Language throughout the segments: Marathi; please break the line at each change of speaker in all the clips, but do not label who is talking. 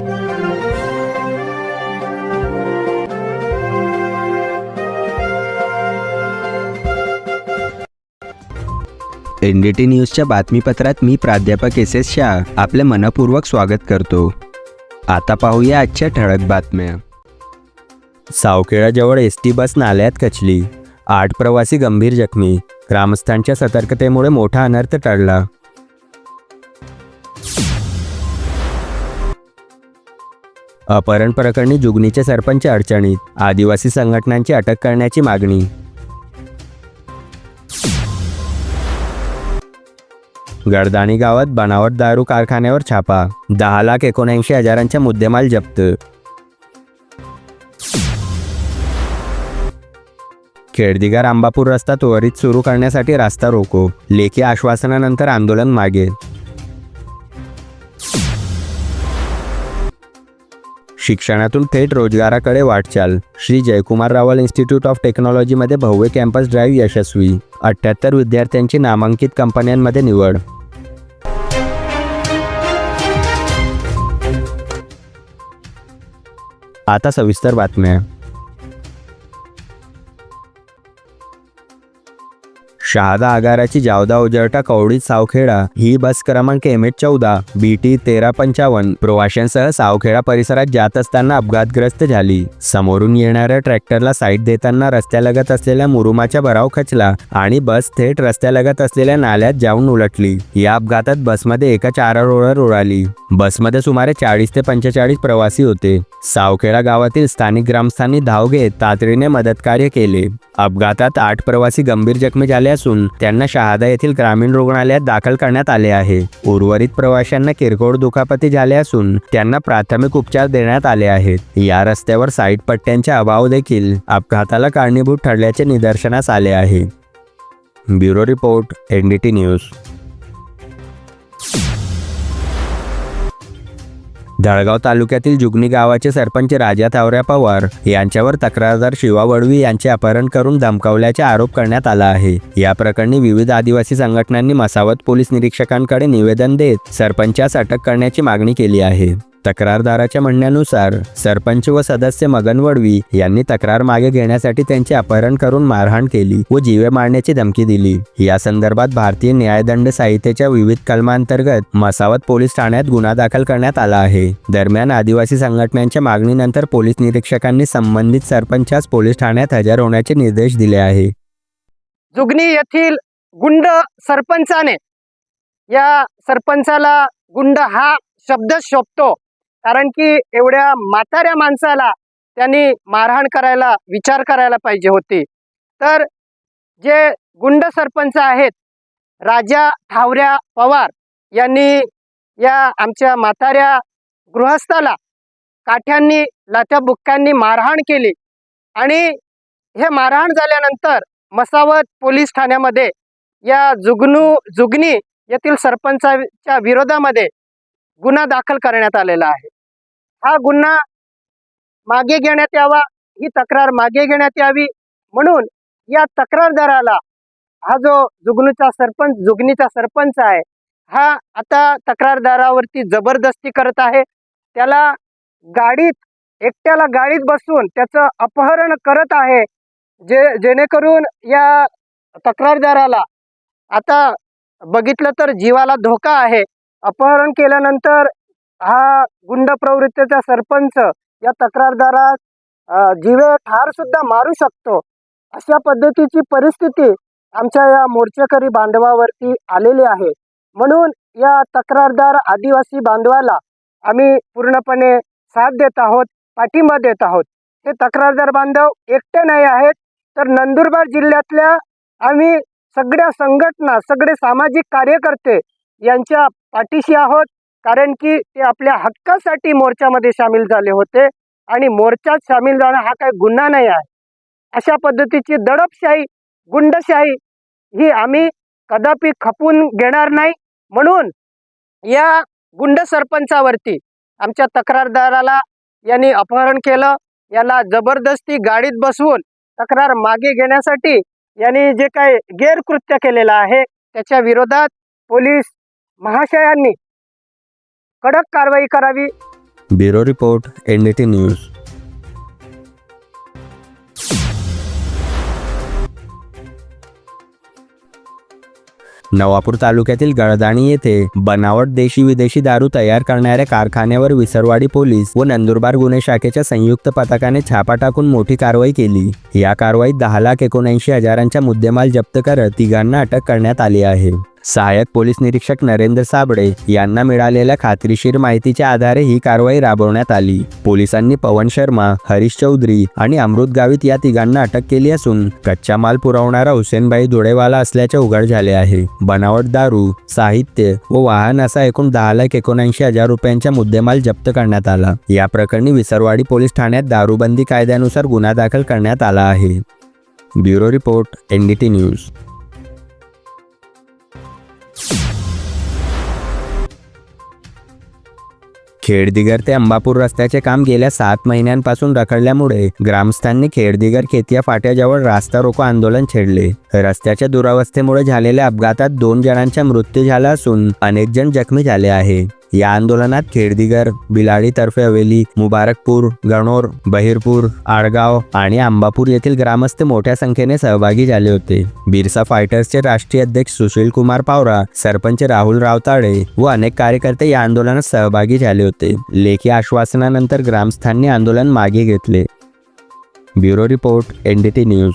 एन डी टी न्यूजच्या बातमीपत्रात मी प्राध्यापक एस एस शाह आपले मनपूर्वक स्वागत करतो. आता पाहूया आजच्या ठळक बातम्या. सावखेळाजवळ एस टी बस नाल्यात कचली. आठ प्रवासी गंभीर जखमी. ग्रामस्थांच्या सतर्कतेमुळे मोठा अनर्थ टळला. अपहरण प्रकरणी जुगनीचे सरपंच अडचणीत. आदिवासी संघटनांची अटक करण्याची मागणी. गडदाणी गावात बनावट दारू कारखान्यावर छापा. दहा लाख एकोणऐंशी हजारांचा मुद्देमाल जप्त. खेडदिगार आंबापूर रस्ता त्वरित सुरू करण्यासाठी रास्ता रोको. लेखी आश्वासनानंतर आंदोलन मागे. शिक्षणातून थेट रोजगाराकडे वाटचाल श्री जयकुमार रावल इन्स्टिट्यूट ऑफ टेक्नॉलॉजीमध्ये भव्य कॅम्पस ड्राईव्ह यशस्वी. अठ्ठ्याहत्तर विद्यार्थ्यांची नामांकित कंपन्यांमध्ये निवड. आता सविस्तर बातम्या. शहादा आगाराची जावदा उजळटा कवडीत सावखेडा ही बस क्रमांक एम एच चौदा बी टी तेरा पंचावन्न. प्रवाशांसह सावखेडा परिसरात जात असताना अपघातग्रस्त झाली. समोरून येणाऱ्या ट्रॅक्टरला साईड देताना रस्त्यालगत असलेल्या मुरुमाचा भराव खचला आणि बस थेट रस्त्यालगत असलेल्या नाल्यात जाऊन उलटली. या अपघातात बसमध्ये एका चारारोळर उडाली. बसमध्ये सुमारे चाळीस ते पंचेचाळीस प्रवासी होते. सावखेडा गावातील स्थानिक ग्रामस्थांनी धाव घेत तातडीने मदतकार्य केले. अपघातात आठ प्रवासी गंभीर जखमी झाले असून त्यांना शहादा येथील ग्रामीण रुग्णालयात दाखल करण्यात आले आहे. उर्वरित प्रवाशांना किरकोळ दुखापती झाले असून त्यांना प्राथमिक उपचार देण्यात आले आहेत. या रस्त्यावर साईड पट्ट्यांचा अभाव देखील अपघाताला कारणीभूत ठरल्याचे निदर्शनास आले आहे. Bureau report NDT news. Jalgaon तालुक्यातील जुगनी गावाचे सरपंच राजा तावऱ्या पवार यांच्यावर तक्रारदार शिवा वडवी यांचे अपहरण करून धमकावल्याचा आरोप करण्यात आला आहे. या प्रकरणी विविध आदिवासी संघटनांनी मसावत पोलीस निरीक्षकांकडे निवेदन देत सरपंचास अटक करण्याची मागणी केली आहे. तक्रारदाराच्या म्हणण्यानुसार सरपंच व सदस्य मगन वडवी यांनी तक्रार मागे घेण्यासाठी त्यांचे अपहरण करून मारहाण केली व जीवे मारण्याची धमकी दिली. या संदर्भात भारतीय न्यायदंड संहितेच्या विविध कलमांतर्गत मसावत पोलीस ठाण्यात गुन्हा दाखल करण्यात आला आहे. दरम्यान आदिवासी संघटनांच्या मागणीनंतर पोलीस निरीक्षकांनी संबंधित सरपंचास पोलीस ठाण्यात हजर होण्याचे निर्देश दिले आहे.
जुगनी येथील गुंड सरपंचाने या सरपंचाला गुंड हा शब्द शोभतो. कारण की एवढ्या म्हाताऱ्या माणसाला त्यांनी मारहाण करायला विचार करायला पाहिजे होती. तर जे गुंड सरपंच आहेत राजा ठावऱ्या पवार यांनी या आमच्या म्हाताऱ्या गृहस्थाला काठ्यांनी लाथ्या बुक्क्यांनी मारहाण केली आणि हे मारहाण झाल्यानंतर मसावत पोलीस ठाण्यामध्ये या जुगनू जुगनी येथील सरपंचाच्या विरोधामध्ये गुन्हा दाखल करण्यात आलेला आहे. हा गुन्हा मागे घेण्यात यावा ही तक्रार मागे घेण्यात यावी म्हणून या तक्रारदाराला हा जो जुगनूचा सरपंच जुगनीचा सरपंच आहे हा आता तक्रारदारावरती जबरदस्ती करत आहे. त्याला गाडीत एकट्याला गाडीत बसून त्याचं अपहरण करत आहे जे जेणेकरून या तक्रारदाराला आता बघितलं तर जीवाला धोका आहे. अपहरण केल्यानंतर हा गुंड प्रवृत्तीचा सरपंच या तक्रारदारास जीवे ठार सुद्धा मारू शकतो. अशा पद्धतीची परिस्थिती आमच्या या मोर्चेकरी बांधवावरती आलेली आहे. म्हणून या तक्रारदार आदिवासी बांधवाला आम्ही पूर्णपणे साथ देत आहोत पाठिंबा देत आहोत. हे तक्रारदार बांधव एकटे नाही आहेत तर नंदुरबार जिल्ह्यातल्या आम्ही सगळ्या संघटना सगळे सामाजिक कार्यकर्ते यांच्या पाठीशी आहोत. कारण की ते आपल्या हक्कासाठी मोर्चामध्ये सामील झाले होते आणि मोर्चात सामील जाणं हा काही गुन्हा नाही आहे. अशा पद्धतीची दडपशाही गुंडशाही ही आम्ही कदापि खपून घेणार नाही. म्हणून या गुंड सरपंचावरती आमच्या तक्रारदाराला यांनी अपहरण केलं याला जबरदस्ती गाडीत बसवून तक्रार मागे घेण्यासाठी यांनी जे काही गैरकृत्य केलेलं आहे त्याच्या विरोधात पोलीस महाशयांनी कडक कारवाई करावी.
Bureau report NDT news. Navapur तालुक्यातील गळदाणी येथे बनावट देशी विदेशी दारू तयार करणाऱ्या कारखान्यावर विसरवाडी पोलीस व नंदुरबार गुन्हे शाखेच्या संयुक्त पथकाने छापा टाकून मोठी कारवाई केली. या कारवाईत दहा लाख एकोणऐंशी हजारांचा मुद्देमाल जप्त करत तिघांना अटक करण्यात आली आहे. सहाय्यक पोलीस निरीक्षक नरेंद्र साबळे यांना मिळालेल्या खात्रीशीर माहितीच्या आधारे ही कारवाई राबवण्यात आली. पोलिसांनी पवन शर्मा हरीश चौधरी आणि अमृत गावित या तिघांना अटक केली असून कच्चा माल पुरवणारा हुसेनबाई धुळेवाला असल्याचे उघड झाले आहे. बनावट दारू साहित्य व वाहन असा एकूण दहा लाख एकोणऐंशी हजार रुपयांचा मुद्देमाल जप्त करण्यात आला. या प्रकरणी विसरवाडी पोलीस ठाण्यात दारूबंदी कायद्यानुसार गुन्हा दाखल करण्यात आला आहे. Bureau report NDT news. Kheddigar ते अंबापूर रस्त्याचे काम गेल्या सात महिन्यांपासून रखडल्यामुळे ग्रामस्थांनी खेडदिगर खेतिया फाट्याजवळ रास्ता रोको आंदोलन छेडले. रस्त्याच्या दुरावस्थेमुळे झालेल्या अपघातात दोन जणांचा मृत्यू झाला असून अनेक जण जखमी झाले आहे. या आंदोलनात खेडदिगर बिलाडीतर्फे हवेली मुबारकपूर गणोर बहिरपूर आडगाव आणि अंबापूर येथील ग्रामस्थ मोठ्या संख्येने सहभागी झाले होते. बिरसा फायटर्सचे राष्ट्रीय अध्यक्ष सुशील कुमार पावरा सरपंच राहुल रावताडे व अनेक कार्यकर्ते या आंदोलनात सहभागी झाले होते. लेखी आश्वासनानंतर ग्रामस्थांनी आंदोलन मागे घेतले. Bureau report NDT news.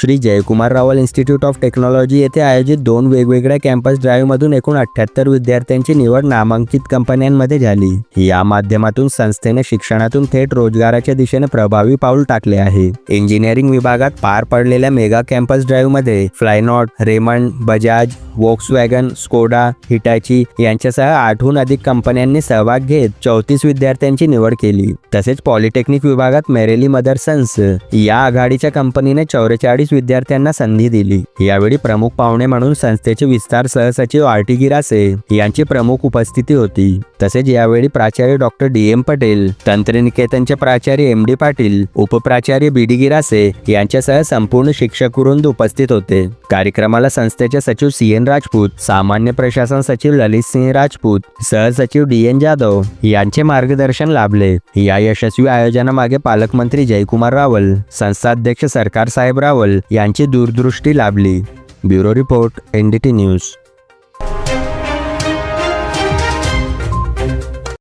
Shri Jaykumar Rawal institute of technology येथे आयोजित दोन वेगवेगळ्या कॅम्पस ड्राईव्हमधून एकूण अठ्ठ्याहत्तर विद्यार्थ्यांची निवड नामांकित कंपन्यांमध्ये झाली. या माध्यमातून संस्थेने शिक्षणातून थेट रोजगाराच्या दिशेने प्रभावी पाऊल टाकले आहे. इंजिनिअरिंग विभागात पार पडलेल्या मेगा कॅम्पस ड्राईव्हमध्ये फ्लायनॉट Raymond Bajaj Volkswagen Skoda Hitachi यांच्यासह आठहून अधिक कंपन्यांनी सहभाग घेत चौतीस विद्यार्थ्यांची निवड केली. तसेच पॉलिटेक्निक विभागात मेरेली मदर सन्स या आघाडीच्या कंपनीने चौवेचाळीस विद्यार्थ्यांना संधी दिली. यावेळी प्रमुख पाहुणे म्हणून संस्थेचे विस्तार सहसचिव आर टी गिरासे यांची प्रमुख उपस्थिती होती. तसेच यावेळी प्राचार्य डॉक्टर डी एम पटेल तंत्रनिकेतनचे प्राचार्य एम डी पाटील उपप्राचार्य बी डी गिरासे यांच्यासह संपूर्ण शिक्षक वृंद उपस्थित होते. कार्यक्रमाला संस्थेचे सचिव सी एन राजपूत सामान्य प्रशासन सचिव ललित सिंह राजपूत सहसचिव डी एन जाधव यांचे मार्गदर्शन लाभले. या यशस्वी आयोजनामागे पालकमंत्री जयकुमार रावल संस्थाध्यक्ष सरकार साहेब रावल यांची दूरदृष्टी लाभली. Bureau report NDT news.